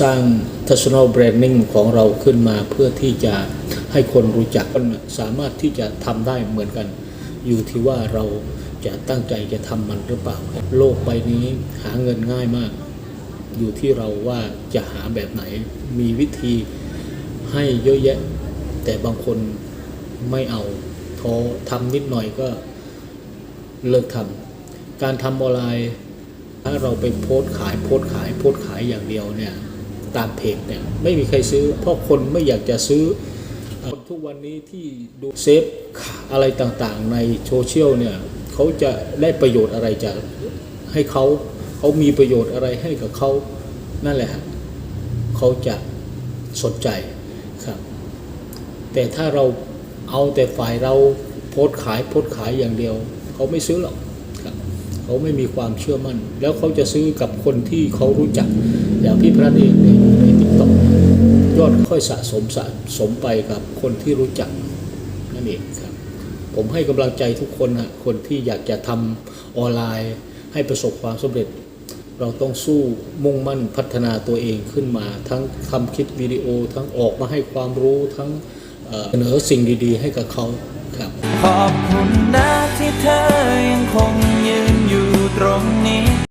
สร้าง personal branding ของเราขึ้นมาเพื่อที่จะให้คนรู้จักมันสามารถที่จะทำได้เหมือนกัน อยู่ที่ว่าเราจะตั้งใจจะทำมันหรือเปล่า โลกใบนี้หาเงินง่ายมาก อยู่ที่เราว่าจะหาแบบไหน มีวิธีให้เยอะแยะ แต่บางคนไม่เอาท้อทำนิดหน่อยก็เลิกทำการทำออนไลน์ถ้าเราไปโพสต์ขายโพสต์ขายโพสต์ขายอย่างเดียวเนี่ย ตามเพจเนี่ยไม่มีใครซื้อ เพราะคนไม่อยากจะซื้อคนทุกวันนี้ที่ดูเซฟอะไรต่างๆ ในโซเชียลเนี่ยเขาจะได้ประโยชน์อะไรจากให้เขาเขามีประโยชน์อะไรให้กับเขานั่นแหละเขาจะสนใจครับ แต่ถ้าเราเอาแต่ฝ่ายเราโพสขายโพสขายอย่างเดียว เขาไม่ซื้อหรอก เขาไม่มีความเชื่อมั่น แล้วเขาจะซื้อกับคนที่เขารู้จัก อย่างพี่พระเองเนี่ยอยู่ในติ๊กต็อกยอดค่อยสะสมสะสมไปกับคนที่รู้จักนั่นเองครับ ผมให้กำลังใจทุกคนนะคนที่อยากจะทำออนไลน์ ให้ประสบความสำเร็จ เราต้องสู้มุ่งมั่นพัฒนาตัวเองขึ้นมา ทั้งทำคลิปวิดีโอ ทั้งออกมาให้ความรู้ทั้งเสนอสิ่งดี ๆ ให้กับเขาครับ ขอบคุณนะที่เธอยังคง